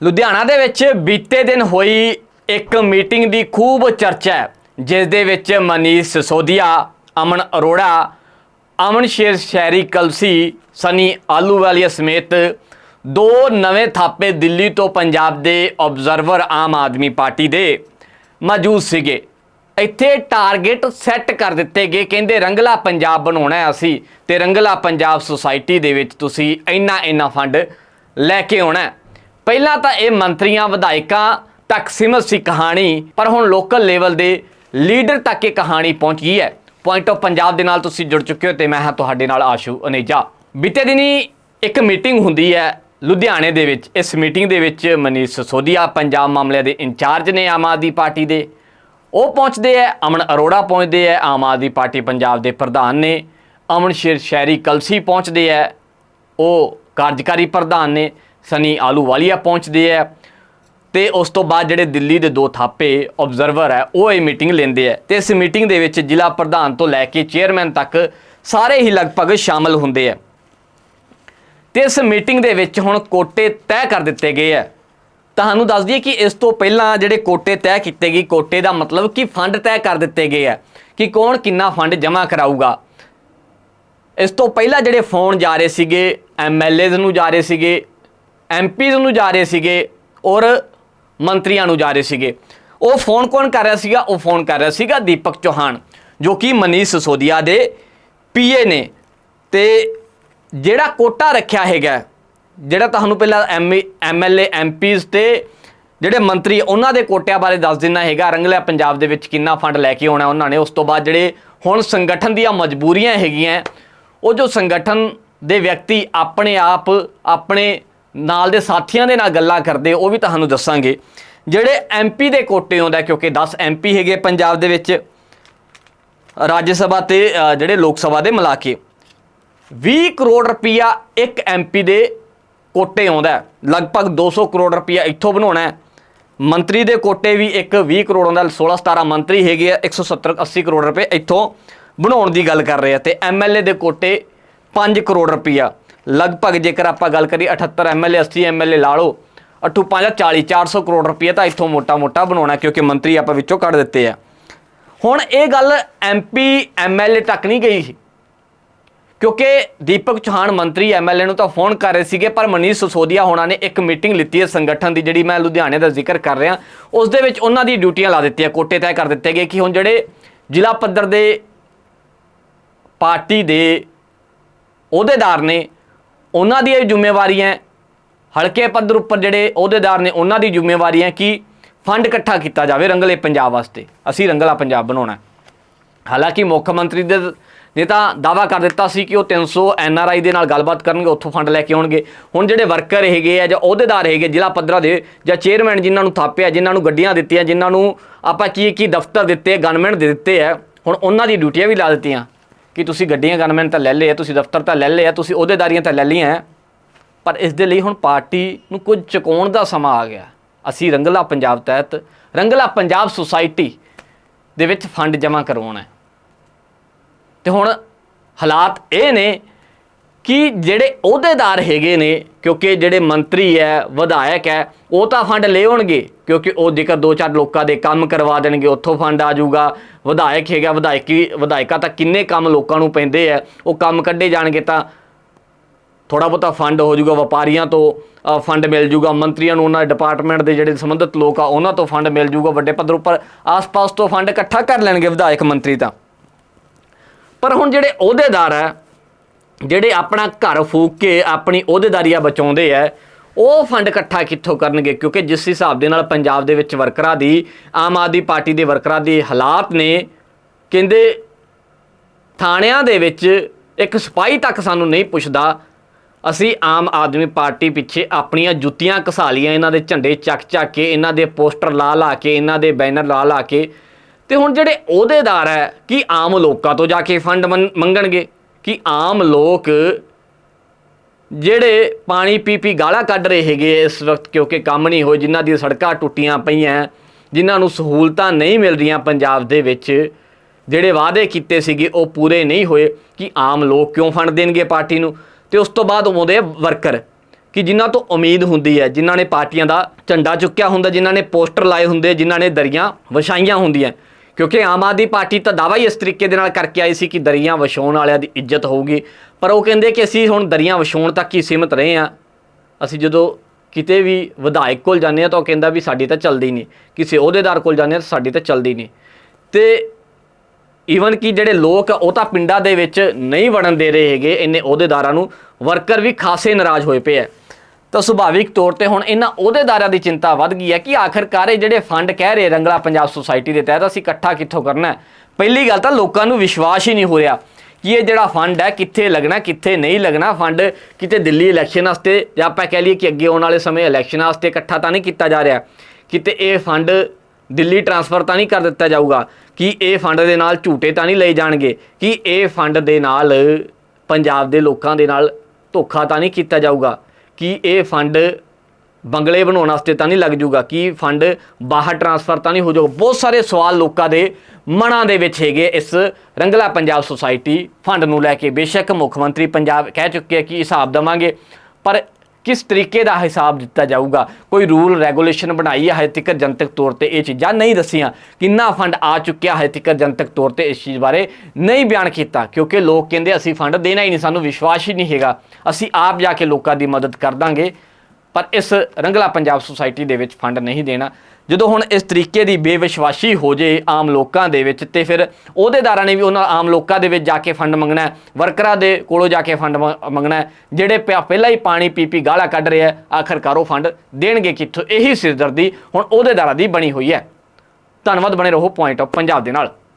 ਲੁਧਿਆਣਾ ਦੇ ਵਿੱਚ ਬੀਤੇ ਦਿਨ ਹੋਈ ਇੱਕ ਮੀਟਿੰਗ ਦੀ ਖੂਬ ਚਰਚਾ ਹੈ, ਜਿਸ ਦੇ ਵਿੱਚ ਮਨੀਸ਼ ਸਿਸੋਦੀਆ, ਅਮਨ ਅਰੋੜਾ, ਅਮਨ ਸ਼ੇਰ ਸ਼ਹਿਰੀ ਕਲਸੀ, ਸਨੀ ਆਲੂਵਾਲੀਆ ਸਮੇਤ ਦੋ ਨਵੇਂ ਥਾਪੇ ਦਿੱਲੀ ਤੋਂ ਪੰਜਾਬ ਦੇ ਆਬਜ਼ਰਵਰ ਆਮ ਆਦਮੀ ਪਾਰਟੀ ਦੇ ਮੌਜੂਦ ਸੀਗੇ। ਇੱਥੇ ਟਾਰਗੇਟ ਸੈੱਟ ਕਰ ਦਿੱਤੇ ਗਏ, ਕਹਿੰਦੇ ਰੰਗਲਾ ਪੰਜਾਬ ਬਣਾਉਣਾ ਅਸੀਂ ਤੇ ਰੰਗਲਾ ਪੰਜਾਬ ਸੁਸਾਇਟੀ ਦੇ ਵਿੱਚ ਤੁਸੀਂ ਇੰਨਾ ਇੰਨਾ ਫੰਡ ਲੈ ਕੇ ਆਉਣਾ ਪਹਿਲਾਂ ਤਾਂ ਇਹ ਮੰਤਰੀਆਂ, ਵਿਧਾਇਕਾਂ ਤੱਕ ਸੀਮਤ ਸੀ ਕਹਾਣੀ, ਪਰ ਹੁਣ ਲੋਕਲ ਲੈਵਲ ਦੇ ਲੀਡਰ ਤੱਕ ਇਹ ਕਹਾਣੀ ਪਹੁੰਚ ਗਈ ਹੈ। ਪੁਆਇੰਟ ਆਫ ਪੰਜਾਬ ਦੇ ਨਾਲ ਤੁਸੀਂ ਜੁੜ ਚੁੱਕੇ ਹੋ ਤੇ ਮੈਂ ਹਾਂ ਤੁਹਾਡੇ ਨਾਲ ਆਸ਼ੂ ਅਨੇਜਾ। ਬੀਤੇ ਦਿਨੀ ਇੱਕ ਮੀਟਿੰਗ ਹੁੰਦੀ ਹੈ ਲੁਧਿਆਣੇ ਦੇ ਵਿੱਚ। ਇਸ ਮੀਟਿੰਗ ਦੇ ਵਿੱਚ ਮਨੀਸ਼ ਸਸੋਦੀਆ ਪੰਜਾਬ ਮਾਮਲਿਆਂ ਦੇ ਇੰਚਾਰਜ ਨੇ ਆਮ ਆਦਮੀ ਪਾਰਟੀ ਦੇ। ਉਹ ਪਹੁੰਚਦੇ ਆ ਅਮਨ ਅਰੋੜਾ ਪਹੁੰਚਦੇ ਆ ਆਮ ਆਦਮੀ ਪਾਰਟੀ ਪੰਜਾਬ ਦੇ ਪ੍ਰਧਾਨ ਨੇ। ਅਮਨ ਸ਼ੇਰ ਸ਼ਹਿਰੀ ਕਲਸੀ ਪਹੁੰਚਦੇ ਆ ਉਹ ਕਾਰਜਕਾਰੀ ਪ੍ਰਧਾਨ ਨੇ। ਸਨੀ ਆਲੂਵਾਲੀਆ ਪਹੁੰਚਦੇ ਆ ਤੇ ਉਸ ਤੋਂ ਬਾਅਦ ਜਿਹੜੇ ਦਿੱਲੀ ਦੇ ਦੋ ਥਾਪੇ ਆਬਜ਼ਰਵਰ ਹੈ, ਉਹ ਇਹ ਮੀਟਿੰਗ ਲੈਂਦੇ ਆ ਤੇ ਇਸ ਮੀਟਿੰਗ ਦੇ ਵਿੱਚ ਜ਼ਿਲ੍ਹਾ ਪ੍ਰਧਾਨ ਤੋਂ ਲੈ ਕੇ ਚੇਅਰਮੈਨ ਤੱਕ ਸਾਰੇ ਹੀ ਲਗਭਗ ਸ਼ਾਮਲ ਹੁੰਦੇ ਆ ਤੇ ਇਸ ਮੀਟਿੰਗ ਦੇ ਵਿੱਚ ਹੁਣ ਕੋਟੇ ਤੈਅ ਕਰ ਦਿੱਤੇ ਗਏ ਆ ਤੁਹਾਨੂੰ ਦੱਸ ਦਈਏ ਕਿ ਇਸ ਤੋਂ ਪਹਿਲਾਂ ਜਿਹੜੇ ਕੋਟੇ ਤੈਅ ਕੀਤੇ ਗਏ, ਕੋਟੇ ਦਾ ਮਤਲਬ ਕਿ ਫੰਡ ਤੈਅ ਕਰ ਦਿੱਤੇ ਗਏ ਆ ਕਿ ਕੌਣ ਕਿੰਨਾ ਫੰਡ ਜਮ੍ਹਾਂ ਕਰਾਊਗਾ। ਇਸ ਤੋਂ ਪਹਿਲਾਂ ਜਿਹੜੇ ਫੋਨ ਜਾ ਰਹੇ ਸੀਗੇ ਐਮਐਲਏਜ਼ ਨੂੰ ਜਾ ਰਹੇ ਸੀਗੇ ਐਮਪੀਜ਼ ਨੂੰ ਜਾ ਰਹੇ ਸੀਗੇ ਔਰ ਮੰਤਰੀਆਂ ਨੂੰ ਜਾ ਰਹੇ ਸੀਗੇ। ਉਹ ਫੋਨ ਕੌਣ ਕਰ ਰਿਹਾ ਸੀਗਾ? ਉਹ ਫੋਨ ਕਰ ਰਿਹਾ ਸੀਗਾ ਦੀਪਕ ਚੌਹਾਨ, ਜੋ ਕਿ ਮਨੀਸ਼ ਸਿਸੋਦੀਆ ਦੇ ਪੀਏ ਨੇ। ਤੇ ਜਿਹੜਾ ਕੋਟਾ ਰੱਖਿਆ ਹੈਗਾ, ਜਿਹੜਾ ਤੁਹਾਨੂੰ ਪਹਿਲਾਂ ਐਮਐਲਏ ਐਮਪੀਜ਼ ਤੇ ਜਿਹੜੇ ਮੰਤਰੀ, ਉਹਨਾਂ ਦੇ ਕੋਟਿਆਂ ਬਾਰੇ ਦੱਸ ਦਿੰਨਾ ਹੈਗਾ ਰੰਗਲਾ ਪੰਜਾਬ ਦੇ ਵਿੱਚ ਕਿੰਨਾ ਫੰਡ ਲੈ ਕੇ ਆਉਣਾ ਉਹਨਾਂ ਨੇ। ਉਸ ਤੋਂ ਬਾਅਦ ਜਿਹੜੇ ਹੁਣ ਸੰਗਠਨ ਦੀਆਂ ਮਜਬੂਰੀਆਂ ਹੈਗੀਆਂ, ਉਹ ਜੋ ਸੰਗਠਨ ਦੇ ਵਿਅਕਤੀ ਆਪਣੇ ਆਪ, ਆਪਣੇ ਨਾਲ ਦੇ ਸਾਥੀਆਂ ਦੇ ਨਾਲ ਗੱਲਾਂ ਕਰਦੇ, ਉਹ ਵੀ ਤੁਹਾਨੂੰ ਦੱਸਾਂਗੇ। ਜਿਹੜੇ ਐਮਪੀ ਦੇ ਕੋਟੇ ਆਉਂਦਾ ਕਿਉਂਕਿ 10 ਐਮਪੀ ਹੈਗੇ ਪੰਜਾਬ ਦੇ ਵਿੱਚ, ਰਾਜ ਸਭਾ ਤੇ ਜਿਹੜੇ ਲੋਕ ਸਭਾ ਦੇ ਮਿਲਾ ਕੇ 20 ਕਰੋੜ ਰੁਪਇਆ ਇੱਕ ਐਮਪੀ ਦੇ ਕੋਟੇ ਆਉਂਦਾ ਹੈ। ਲਗਭਗ 200 ਕਰੋੜ ਰੁਪਇਆ ਇੱਥੋਂ ਬਣਾਉਣਾ ਹੈ। ਮੰਤਰੀ ਦੇ ਕੋਟੇ ਵੀ ਇੱਕ 20 ਕਰੋੜ ਆਉਂਦਾ 16 17 ਮੰਤਰੀ ਹੈਗੇ ਆ 170 80 ਕਰੋੜ ਰੁਪਏ ਇੱਥੋਂ ਬਣਾਉਣ ਦੀ ਗੱਲ ਕਰ ਰਹੇ ਆ। ਤੇ ਐਮਐਲਏ ਦੇ ਕੋਟੇ 5 ਕਰੋੜ ਰੁਪਇਆ ਲਗਭਗ ਜੇਕਰ ਆਪਾਂ ਗੱਲ ਕਰੀਏ 78 ਐਮਐਲਏ 80 ਐਮਐਲਏ ਲਾ ਲਓ ਅਠੂ 5 40 400 ਕਰੋੜ ਰੁਪਏ ਤਾਂ ਇੱਥੋਂ ਮੋਟਾ-ਮੋਟਾ ਬਣਾਉਣਾ, ਕਿਉਂਕਿ ਮੰਤਰੀ ਆਪਾਂ ਵਿੱਚੋਂ ਕੱਢ ਦਿੱਤੇ ਆ। ਹੁਣ ਇਹ ਗੱਲ ਐਮਪੀ ਐਮਐਲਏ ਤੱਕ ਨਹੀਂ ਗਈ ਸੀ। ਕਿਉਂਕਿ ਦੀਪਕ ਚੌਹਾਨ ਮੰਤਰੀ ਐਮਐਲਏ ਨੂੰ ਤਾਂ ਫੋਨ ਕਰ ਰਹੇ ਸੀਗੇ, ਪਰ ਮਨੀਸ਼ ਸਸੋਦੀਆ ਹੋਣਾ ਨੇ ਇੱਕ ਮੀਟਿੰਗ ਲਿੱਤੀ ਹੈ ਸੰਗਠਨ ਦੀ, ਜਿਹੜੀ ਮੈਂ ਲੁਧਿਆਣੇ ਦਾ ਜ਼ਿਕਰ ਕਰ ਰਿਹਾ। ਉਸ ਦੇ ਵਿੱਚ ਉਹਨਾਂ ਦੀ ਡਿਊਟੀਆਂ ਲਾ ਦਿੱਤੀਆਂ, ਕੋਟੇ ਤੈਅ ਕਰ ਦਿੱਤੇ ਗਏ ਕਿ ਹੁਣ ਜਿਹੜੇ ਜ਼ਿਲ੍ਹਾ ਪੱਧਰ ਦੇ ਪਾਰਟੀ ਦੇ ਅਹੁਦੇਦਾਰ ਨੇ ਉਹਨਾਂ ਦੀ ਇਹ ਜ਼ਿੰਮੇਵਾਰੀ ਹੈ। ਹਲਕੇ ਪੱਧਰ ਉੱਪਰ ਜਿਹੜੇ ਅਹੁਦੇਦਾਰ ਨੇ, ਉਹਨਾਂ ਦੀ ਜ਼ਿੰਮੇਵਾਰੀ ਹੈ ਕਿ ਫੰਡ ਇਕੱਠਾ ਕੀਤਾ ਜਾਵੇ ਰੰਗਲੇ ਪੰਜਾਬ ਵਾਸਤੇ। ਅਸੀਂ ਰੰਗਲਾ ਪੰਜਾਬ ਬਣਾਉਣਾ ਹਾਲਾਂਕਿ ਮੁੱਖ ਮੰਤਰੀ ਦੇ ਨੇ ਤਾਂ ਦਾਵਾ ਕਰ ਦਿੱਤਾ ਸੀ ਕਿ ਉਹ 300 ਐਨਆਰਆਈ ਦੇ ਨਾਲ ਗੱਲਬਾਤ ਕਰਨਗੇ, ਉੱਥੋਂ ਫੰਡ ਲੈ ਕੇ ਆਉਣਗੇ। ਹੁਣ ਜਿਹੜੇ ਵਰਕਰ ਹੈਗੇ ਆ ਜਾਂ ਅਹੁਦੇਦਾਰ ਹੈਗੇ, ਜ਼ਿਲ੍ਹਾ ਪੱਧਰਾਂ ਦੇ ਜਾਂ ਚੇਅਰਮੈਨ ਜਿਨ੍ਹਾਂ ਨੂੰ ਥਾਪਿਆ, ਜਿਨ੍ਹਾਂ ਨੂੰ ਗੱਡੀਆਂ ਦਿੱਤੀਆਂ, ਜਿਨ੍ਹਾਂ ਨੂੰ ਆਪਾਂ ਕੀ ਕੀ ਦਫ਼ਤਰ ਦਿੱਤੇ, ਗਨਮੈਨ ਦੇ ਦਿੱਤੇ ਆ, ਹੁਣ ਉਹਨਾਂ ਦੀ ਡਿਊਟੀਆਂ ਵੀ ਲਾ ਦਿੱਤੀਆਂ। ਕਿ ਤੁਸੀਂ ਗੱਡੀਆਂ ਗਨਮੈਨ ਤਾਂ ਲੈ ਲਏ ਤੁਸੀਂ ਦਫ਼ਤਰ ਤਾਂ ਲੈ ਲਏ ਤੁਸੀਂ ਅਹੁਦੇਦਾਰੀਆਂ ਤਾਂ ਲੈ ਲਈਆਂ ਪਰ ਇਸ ਦੇ ਲਈ ਹੁਣ ਪਾਰਟੀ ਨੂੰ ਕੁਝ ਚੁਕਾਉਣ ਦਾ ਸਮਾਂ ਆ ਗਿਆ। ਅਸੀਂ ਰੰਗਲਾ ਪੰਜਾਬ ਤਹਿਤ ਰੰਗਲਾ ਪੰਜਾਬ ਸੁਸਾਇਟੀ ਦੇ ਵਿੱਚ ਫੰਡ ਜਮ੍ਹਾਂ ਕਰਵਾਉਣਾ ਹੈ। ਤੇ ਹੁਣ ਹਾਲਾਤ ਇਹ ਨੇ ਕਿ ਜਿਹੜੇ ਅਹੁਦੇਦਾਰ ਹੈਗੇ ਨੇ, ਕਿਉਂਕਿ ਜਿਹੜੇ ਮੰਤਰੀ ਹੈ, ਵਿਧਾਇਕ ਹੈ, ਉਹ ਤਾਂ ਫੰਡ ਲੈ ਆਉਣਗੇ, ਕਿਉਂਕਿ ਉਹ ਜੇਕਰ ਦੋ ਚਾਰ ਲੋਕਾਂ ਦੇ ਕੰਮ ਕਰਵਾ ਦੇਣਗੇ, ਉੱਥੋਂ ਫੰਡ ਆ ਜਾਊਗਾ। ਵਿਧਾਇਕ ਹੈਗਾ, ਵਿਧਾਇਕੀ ਵਿਧਾਇਕਾਂ ਤਾਂ ਕਿੰਨੇ ਕੰਮ ਲੋਕਾਂ ਨੂੰ ਪੈਂਦੇ ਆ, ਉਹ ਕੰਮ ਕੱਢੇ ਜਾਣਗੇ ਤਾਂ ਥੋੜਾ ਬਹੁਤਾ ਫੰਡ ਹੋ ਜਾਊਗਾ ਵਪਾਰੀਆਂ ਤੋਂ ਫੰਡ ਮਿਲ ਜਾਊਗਾ, ਮੰਤਰੀਆਂ ਨੂੰ ਉਹਨਾਂ ਡਿਪਾਰਟਮੈਂਟ ਦੇ ਜਿਹੜੇ ਸੰਬੰਧਿਤ ਲੋਕ ਆ, ਉਹਨਾਂ ਤੋਂ ਫੰਡ ਮਿਲ ਜਾਊਗਾ, ਵੱਡੇ ਪੱਧਰ ਉੱਪਰ ਆਸ-ਪਾਸ ਤੋਂ ਫੰਡ ਇਕੱਠਾ ਕਰ ਲੈਣਗੇ ਵਿਧਾਇਕ ਮੰਤਰੀ ਤਾਂ। ਪਰ ਹੁਣ ਜਿਹੜੇ ਅਹੁਦੇਦਾਰ ਆ ਜਿਹੜੇ ਆਪਣਾ ਘਰ ਫੂਕ ਕੇ ਆਪਣੀ ਅਹੁਦੇਦਾਰੀਆਂ ਬਚਾਉਂਦੇ ਆ, ਉਹ ਫੰਡ ਇਕੱਠਾ ਕਿੱਥੋਂ ਕਰਨਗੇ? ਕਿਉਂਕਿ ਜਿਸ ਹਿਸਾਬ ਦੇ ਨਾਲ ਪੰਜਾਬ ਦੇ ਵਿੱਚ ਵਰਕਰਾਂ ਦੀ, ਆਮ ਆਦਮੀ ਪਾਰਟੀ ਦੇ ਵਰਕਰਾਂ ਦੀ ਹਾਲਾਤ ਨੇ, ਕਹਿੰਦੇ ਥਾਣਿਆਂ ਦੇ ਵਿੱਚ ਇੱਕ ਸਿਪਾਹੀ ਤੱਕ ਸਾਨੂੰ ਨਹੀਂ ਪੁੱਛਦਾ। ਅਸੀਂ ਆਮ ਆਦਮੀ ਪਾਰਟੀ ਪਿੱਛੇ ਆਪਣੀਆਂ ਜੁੱਤੀਆਂ ਘਸਾ ਲੀਆਂ ਇਹਨਾਂ ਦੇ ਝੰਡੇ ਚੱਕ ਚੱਕ ਕੇ, ਇਹਨਾਂ ਦੇ ਪੋਸਟਰ ਲਾ ਲਾ ਕੇ, ਇਹਨਾਂ ਦੇ ਬੈਨਰ ਲਾ ਲਾ ਕੇ। ਤੇ ਹੁਣ ਜਿਹੜੇ ਅਹੁਦੇਦਾਰ ਹੈ, ਕਿ ਆਮ ਲੋਕਾਂ ਤੋਂ ਜਾ ਕੇ ਫੰਡ ਮੰਗਣਗੇ? ਕਿ ਆਮ ਲੋਕ ਜਿਹੜੇ ਪਾਣੀ ਪੀ ਪੀ ਗਾਲਾਂ ਕੱਢ ਰਹੇ ਹੈਗੇ ਇਸ ਵਕਤ, ਕਿਉਂਕਿ ਕੰਮ ਨਹੀਂ ਹੋਏ, ਜਿਨ੍ਹਾਂ ਦੀਆਂ ਸੜਕਾਂ ਟੁੱਟੀਆਂ ਪਈਆਂ, ਜਿਨ੍ਹਾਂ ਨੂੰ ਸਹੂਲਤਾਂ ਨਹੀਂ ਮਿਲ ਰਹੀਆਂ ਪੰਜਾਬ ਦੇ ਵਿੱਚ, ਜਿਹੜੇ ਵਾਅਦੇ ਕੀਤੇ ਸੀਗੇ, ਉਹ ਪੂਰੇ ਨਹੀਂ ਹੋਏ, ਕਿ ਆਮ ਲੋਕ ਕਿਉਂ ਫੰਡ ਦੇਣਗੇ ਪਾਰਟੀ ਨੂੰ? ਤੇ ਉਸ ਤੋਂ ਬਾਅਦ ਆਉਂਦੇ ਵਰਕਰ, ਕਿ ਜਿਨ੍ਹਾਂ ਤੋਂ ਉਮੀਦ ਹੁੰਦੀ ਹੈ, ਜਿਨ੍ਹਾਂ ਨੇ ਪਾਰਟੀਆਂ ਦਾ ਝੰਡਾ ਚੁੱਕਿਆ ਹੁੰਦਾ, ਜਿਨ੍ਹਾਂ ਨੇ ਪੋਸਟਰ ਲਾਏ ਹੁੰਦੇ, ਜਿਨ੍ਹਾਂ ਨੇ ਦਰੀਆਂ ਵਿਛਾਈਆਂ ਹੁੰਦੀਆਂ। ਕਿਉਂਕਿ ਆਮ ਆਦਮੀ ਪਾਰਟੀ ਤਾਂ ਦਾਵਾ ਹੀ ਇਸ ਤਰੀਕੇ ਦੇ ਨਾਲ ਕਰਕੇ ਆਈ ਸੀ ਕਿ ਦਰੀਆਂ ਵਿਛਾਉਣ ਵਾਲਿਆਂ ਦੀ ਇੱਜ਼ਤ ਹੋਊਗੀ। ਪਰ ਉਹ ਕਹਿੰਦੇ ਕਿ ਅਸੀਂ ਹੁਣ ਦਰੀਆਂ ਵਿਛਾਉਣ ਤੱਕ ਹੀ ਸੀਮਿਤ ਰਹੇ ਹਾਂ। ਅਸੀਂ ਜਦੋਂ ਕਿਤੇ ਵੀ ਵਿਧਾਇਕ ਕੋਲ ਜਾਂਦੇ ਆ ਤਾਂ ਉਹ ਕਹਿੰਦਾ ਵੀ ਸਾਡੀ ਤਾਂ ਚੱਲਦੀ ਨਹੀਂ। ਕਿਸੇ ਅਹੁਦੇਦਾਰ ਕੋਲ ਜਾਂਦੇ ਆ ਤਾਂ ਸਾਡੀ ਤਾਂ ਚੱਲਦੀ ਨਹੀਂ। ਤੇ ਈਵਨ ਕਿ ਜਿਹੜੇ ਲੋਕ ਉਹ ਤਾਂ ਪਿੰਡਾਂ ਦੇ ਵਿੱਚ ਨਹੀਂ ਵੜਨ ਦੇ ਰਹੇ ਹੈਗੇ, ਇੰਨੇ ਅਹੁਦੇਦਾਰਾਂ ਨੂੰ। ਵਰਕਰ ਵੀ ਖਾਸੇ ਨਾਰਾਜ਼ ਹੋਏ ਪਏ ਆ। ਤਾਂ ਸੁਭਾਵਿਕ ਤੌਰ ਤੇ ਹੁਣ ਇਹਨਾਂ ਅਹੁਦੇਦਾਰਾਂ ਦੀ ਚਿੰਤਾ ਵੱਧ ਗਈ ਹੈ ਕਿ ਆਖਰਕਾਰ ਇਹ ਜਿਹੜੇ ਫੰਡ ਕਹਿ ਰਹੇ ਰੰਗਲਾ ਪੰਜਾਬ ਸੁਸਾਇਟੀ ਦੇ ਤਹਿਤ ਅਸੀਂ ਇਕੱਠਾ ਕਿੱਥੋਂ ਕਰਨਾ ਪਹਿਲੀ ਗੱਲ ਤਾਂ ਲੋਕਾਂ ਨੂੰ ਵਿਸ਼ਵਾਸ ਹੀ ਨਹੀਂ ਹੋ ਰਿਹਾ ਕਿ ਇਹ ਜਿਹੜਾ ਫੰਡ ਹੈ ਕਿੱਥੇ ਲੱਗਣਾ, ਕਿੱਥੇ ਨਹੀਂ ਲੱਗਣਾ। ਫੰਡ ਕਿਤੇ ਦਿੱਲੀ ਇਲੈਕਸ਼ਨ ਵਾਸਤੇ ਜਾਂ ਆਪਾਂ ਕਹਿ ਲਈਏ ਕਿ ਅੱਗੇ ਆਉਣ ਵਾਲੇ ਸਮੇਂ ਇਲੈਕਸ਼ਨ ਵਾਸਤੇ ਇਕੱਠਾ ਤਾਂ ਨਹੀਂ ਕੀਤਾ ਜਾ ਰਿਹਾ। ਕਿਤੇ ਇਹ ਫੰਡ ਦਿੱਲੀ ਟਰਾਂਸਫਰ ਤਾਂ ਨਹੀਂ ਕਰ ਦਿੱਤਾ ਜਾਊਗਾ? ਕਿ ਇਹ ਫੰਡ ਦੇ ਨਾਲ ਝੂਟੇ ਤਾਂ ਨਹੀਂ ਲਏ ਜਾਣਗੇ? ਕਿ ਇਹ ਫੰਡ ਦੇ ਨਾਲ ਪੰਜਾਬ ਦੇ ਲੋਕਾਂ ਦੇ ਨਾਲ ਧੋਖਾ ਤਾਂ ਨਹੀਂ ਕੀਤਾ ਜਾਊਗਾ? ਕਿ ਇਹ ਫੰਡ ਬੰਗਲੇ ਬਣਾਉਣ ਵਾਸਤੇ ਤਾਂ ਨਹੀਂ ਲੱਗ ਜੂਗਾ? ਕਿ ਫੰਡ ਬਾਹਰ ਟਰਾਂਸਫਰ ਤਾਂ ਨਹੀਂ ਹੋ ਜਾਊਗਾ? ਬਹੁਤ ਸਾਰੇ ਸਵਾਲ ਲੋਕਾਂ ਦੇ ਮਨਾਂ ਦੇ ਵਿੱਚ ਹੈਗੇ ਇਸ ਰੰਗਲਾ ਪੰਜਾਬ ਸੁਸਾਇਟੀ ਫੰਡ ਨੂੰ ਲੈ ਕੇ। ਬੇਸ਼ੱਕ ਮੁੱਖ ਮੰਤਰੀ ਪੰਜਾਬ ਕਹਿ ਚੁੱਕੇ ਆ ਕਿ ਹਿਸਾਬ ਦੇਵਾਂਗੇ, ਪਰ ਕਿਸ ਤਰੀਕੇ ਦਾ ਹਿਸਾਬ ਦਿੱਤਾ ਜਾਊਗਾ? ਕੋਈ ਰੂਲ ਰੈਗੂਲੇਸ਼ਨ ਬਣਾਈ ਹੈ ਹਜੇ ਤੱਕ ਜਨਤਕ ਤੌਰ ਤੇ ਇਹ ਚੀਜ਼ਾਂ ਨਹੀਂ ਦੱਸੀਆਂ। ਕਿੰਨਾ ਫੰਡ ਆ ਚੁੱਕਿਆ ਹੈ ਤੱਕ ਜਨਤਕ ਤੌਰ ਤੇ ਇਸ ਚੀਜ਼ ਬਾਰੇ ਨਹੀਂ ਬਿਆਨ ਕੀਤਾ, ਕਿਉਂਕਿ ਲੋਕ ਕਹਿੰਦੇ ਅਸੀਂ ਫੰਡ ਦੇਣਾ ਹੀ ਨਹੀਂ, ਸਾਨੂੰ ਵਿਸ਼ਵਾਸ ਹੀ ਨਹੀਂ ਹੈਗਾ। ਅਸੀਂ ਆਪ ਜਾ ਕੇ ਲੋਕਾਂ ਦੀ ਮਦਦ ਕਰ ਦਾਂਗੇ। ਪਰ ਇਸ ਰੰਗਲਾ ਪੰਜਾਬ ਸੁਸਾਇਟੀ ਦੇ ਵਿੱਚ ਫੰਡ ਨਹੀਂ ਦੇਣਾ। ਜਦੋਂ ਹੁਣ ਇਸ ਤਰੀਕੇ ਦੀ ਬੇਵਿਸ਼ਵਾਸੀ ਹੋ ਜੇ ਆਮ ਲੋਕਾਂ ਦੇ ਵਿੱਚ, ਤੇ ਫਿਰ ਅਹੁਦੇਦਾਰਾਂ ਨੇ ਵੀ ਉਹਨਾਂ ਆਮ ਲੋਕਾਂ ਦੇ ਵਿੱਚ ਜਾ ਕੇ ਫੰਡ ਮੰਗਣਾ ਹੈ। ਵਰਕਰਾਂ ਦੇ ਕੋਲੋਂ ਜਾ ਕੇ ਫੰਡ ਮ- ਮੰਗਣਾ ਹੈ। ਜਿਹੜੇ ਪਿਆ- ਪਹਿਲਾਂ ਹੀ ਪਾਣੀ ਪੀ ਪੀ ਗਾਲਾਂ ਕੱਢ ਰਹੇ ਆ ਆਖਰਕਾਰ ਉਹ ਫੰਡ ਦੇਣਗੇ ਕਿੱਥੋਂ? ਇਹੀ ਸਿਰਦਰਦੀ ਹੁਣ ਅਹੁਦੇਦਾਰਾਂ ਦੀ ਬਣੀ ਹੋਈ ਹੈ। ਧੰਨਵਾਦ, ਬਣੇ ਰਹੋ ਪੁਆਇੰਟ ਆਫ ਪੰਜਾਬ ਦੇ ਨਾਲ।